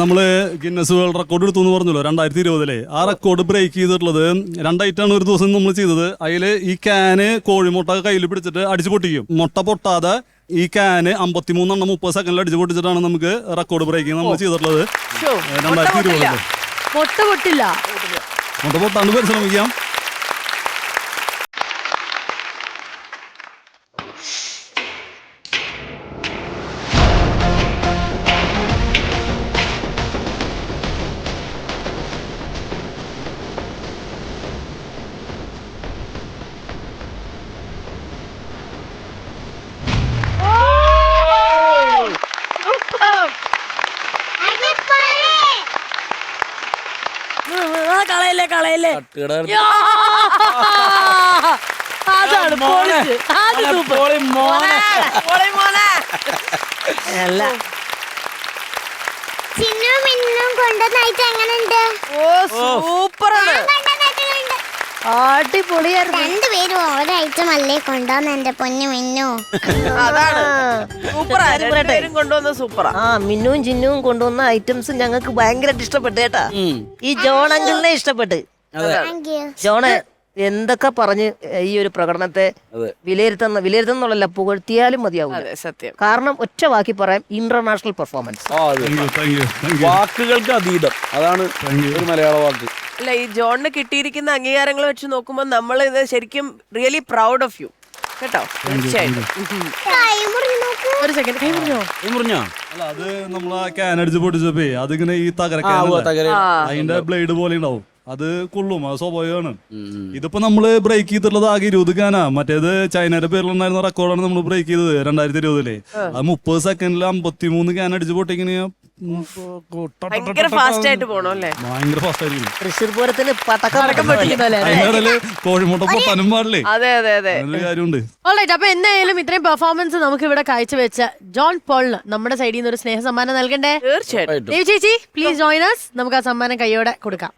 നമ്മൾ Guinness world record എടുത്തു എന്ന് പറഞ്ഞല്ലോ രണ്ടായിരത്തി ഇരുപതിലെ ആ റെക്കോർഡ് ബ്രേക്ക് ചെയ്തിട്ടുള്ളത് രണ്ടായിട്ടാണ് ഒരു ദിവസം നമ്മൾ ചെയ്തത്. അതിൽ ഈ ക്യാന് കോഴിമുട്ട കയ്യിൽ പിടിച്ചിട്ട് അടിച്ചു പൊട്ടിക്കും. മുട്ട പൊട്ടാതെ ഈ ക്യാന് അമ്പത്തിമൂന്നെണ്ണം മുപ്പത് സെക്കൻഡിൽ അടിച്ചു പൊട്ടിച്ചിട്ടാണ് നമുക്ക് റെക്കോർഡ് ബ്രേക്കിംഗ് നമ്മൾ ചെയ്തിട്ടുള്ളത്. രണ്ടായിരത്തി. ഇരുപതിൽ മുട്ട പൊട്ടില്ല. മുട്ട പൊട്ടാണ്ട് പരിശ്രമിക്കാം. കളയല്ലേ കളയല്ലേ! അതാണ്. പൊളിച്ച്. അത് മോനെ, സൂപ്പർ പൊളി മോനെ. മോളെ മോനെ അല്ല ചിന്നും മിന്നും കൊണ്ടുവന്നായിട്ട് എങ്ങനെയുണ്ട് ഓ സൂപ്പറാണ്. അടിപൊളിയായിരുന്നു. രണ്ടുപേരും ഓരോ ഐറ്റം അല്ലേ കൊണ്ടുവന്ന എന്റെ പൊന്നു മിന്നു? അതാണ്. സൂപ്പറാ രണ്ടുപേരും കൊണ്ടുവന്ന സൂപ്പറാ ആ. മിന്നുവും ചിന്നുവും കൊണ്ടുവന്ന ഐറ്റംസ് ഞങ്ങൾക്ക് ഭയങ്കരമായിട്ട് ഇഷ്ടപ്പെട്ടു കേട്ടാ. ഈ ജോൺ അങ്കിളിനെ ഇഷ്ടപ്പെട്ട്. ജോണ് എന്തൊക്കെ പറഞ്ഞ് ഈ ഒരു പ്രകടനത്തെ വിലയിരുത്തുന്ന വിലയിരുത്തുന്നുള്ളല്ല പുകഴ്ത്തിയാലും മതിയാവും അതെ സത്യം. കാരണം ഒറ്റ വാക്കി പറയാം ഇന്റർനാഷണൽ പെർഫോമൻസ് വാക്കുകൾക്ക് അതീതം. അതാണ് ഒരു മലയാള വാക്ക്. അല്ല ഈ ജോണിന് കിട്ടിയിരിക്കുന്ന അംഗീകാരങ്ങൾ വെച്ച് നോക്കുമ്പോൾ നമ്മൾ ഇത് ശരിക്കും റിയലി പ്രൗഡ് ഓഫ് യു. കേട്ടോ? തീർച്ചയായിട്ടും. ഒരു സെക്കൻഡ് കൈ മുറിഞ്ഞോ? അല്ല അത് ക്യാൻ അടിച്ച് പൊട്ടിച്ചപ്പോ അതിങ്ങനെ ഈ തകര അതിന്റെ ബ്ലേഡ് പോലെ ഉണ്ടാവും. അത് കൊള്ളും അത് സ്വാഭാവികമാണ്. ഇതിപ്പോ നമ്മൾ ബ്രേക്ക് ചെയ്തിട്ടുള്ളത് ആകെ ഇരുപത് കാനാ മറ്റേത് ചൈനയുടെ പേരിലുണ്ടായിരുന്ന റെക്കോർഡാണ് നമ്മൾ ബ്രേക്ക് ചെയ്തത് രണ്ടായിരത്തി ഇരുപതിൽ. അത് മുപ്പത് സെക്കൻഡിൽ അമ്പത്തിമൂന്ന് ക്യാൻ അടിച്ച് പൊട്ടിങ്ങനെ ഭയങ്കര ഫാസ്റ്റ് ആയിട്ട് പോണം അല്ലേ? ഭയങ്കര ഫാസ്റ്റ് ആയിരിക്കും തൃശ്ശൂർ പൂരത്തിന് പടക്കം കോഴിമുട്ട പൊട്ടാനും പാടില്ലേ അതെ അതെ അതെ. അങ്ങനൊരു കാര്യമുണ്ട്. ഓൾറൈറ്റ് അപ്പൊ എന്തായാലും ഇത്രയും പെർഫോമൻസ് നമുക്ക് ഇവിടെ കാഴ്ചവെച്ച ജോൺ പോളിന് നമ്മുടെ സൈഡിൽ നിന്ന് ഒരു സ്നേഹ സമ്മാനം നൽകണ്ടേ? തീർച്ചയായിട്ടും. ദേവി ചേച്ചി പ്ലീസ് ജോയിൻ അസ് നമുക്ക് ആ സമ്മാനം കൈയോടെ കൊടുക്കാം.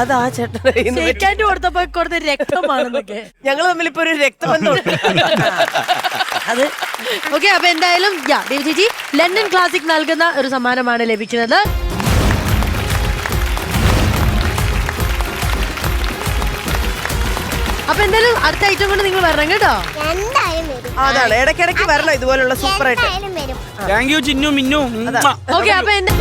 അത് ആ ചേട്ടൻ ഷേക്കാൻഡ് കൊടുത്തപ്പോ കൊടുത്ത രക്തമാണെന്നൊക്കെ. ഞങ്ങൾ തമ്മിൽ ഇപ്പൊ ഒരു രക്തബന്ധമുണ്ട് അത് ഓക്കെ അപ്പൊ എന്തായാലും യാ ദേവ് ചേച്ചി ലണ്ടൻ ക്ലാസിക് നൽകുന്ന ഒരു സമ്മാനമാണ് ലഭിക്കുന്നത്. അപ്പൊ എന്തായാലും അടുത്ത ഐറ്റം കൊണ്ട് നിങ്ങൾ വരണം കേട്ടോ. എന്തായാലും വരും. അതാണ്. ഇടയ്ക്കിടയ്ക്ക് വരണം. ഇതുപോലുള്ള സൂപ്പർ ആയിട്ട്. എന്തായാലും വരും. താങ്ക് യു ചിന്നു മിന്നു ഉമ്മ. ഓക്കെ അപ്പൊ എന്താ